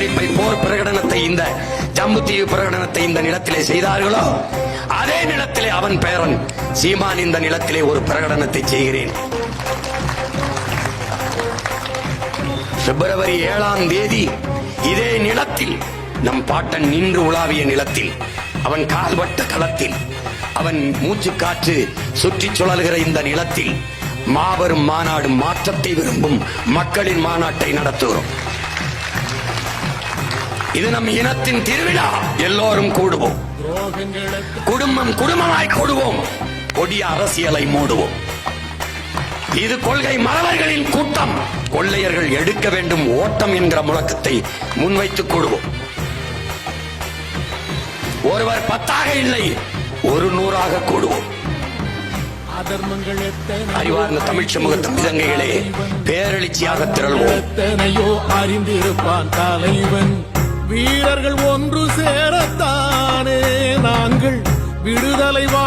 ஆர்ப்பரிப்பை போர் பிரகடனத்தை இந்த ஜம்புத்தீவு பிரகடனத்தை இந்த நிலத்திலே செய்தார்களோ? அதே நிலத்திலே அவன் பேரன் சீமான் இந்த நிலத்திலே ஒரு பிரகடனத்தை செய்கிறேன். பிப்ரவரி ஏழாம் தேதி இதே நிலத்தில் நம் பாட்டன் நின்று உலாவிய நிலத்தில் அவன் கால்பட்ட களத்தில் அவன் மூச்சு காற்று சுற்றி சுழல்கிற இந்த நிலத்தில் மாபெரும் மாநாடு மாற்றத்தை விரும்பும் மக்களின் மாநாட்டை நடத்துகிறோம். இது நம் இனத்தின் திருவிழா. எல்லோரும் கூடுவோம். குடும்பம் குடும்பமாய் கூடுவோம். கொடிய அரசியலை மூடுவோம். இது கொள்கை மறவர்களின் கூட்டம். கொள்ளையர்கள் எடுக்க வேண்டும் ஓட்டம் என்கிற முழக்கத்தை முன்வைத்துக் கூடுவோம். ஒருவர் பத்தாக இல்லை ஒரு நூறாக கூடுவோம். அறிவார்ந்த தமிழ் சமூகத்தின் விதங்கைகளே பேரெழுச்சியாக திரள்வோம். எத்தனையோ அறிந்திருப்பான் தலைவன். வீரர்கள் ஒன்று சேரத்தானே. நாங்கள் விடுதலை வா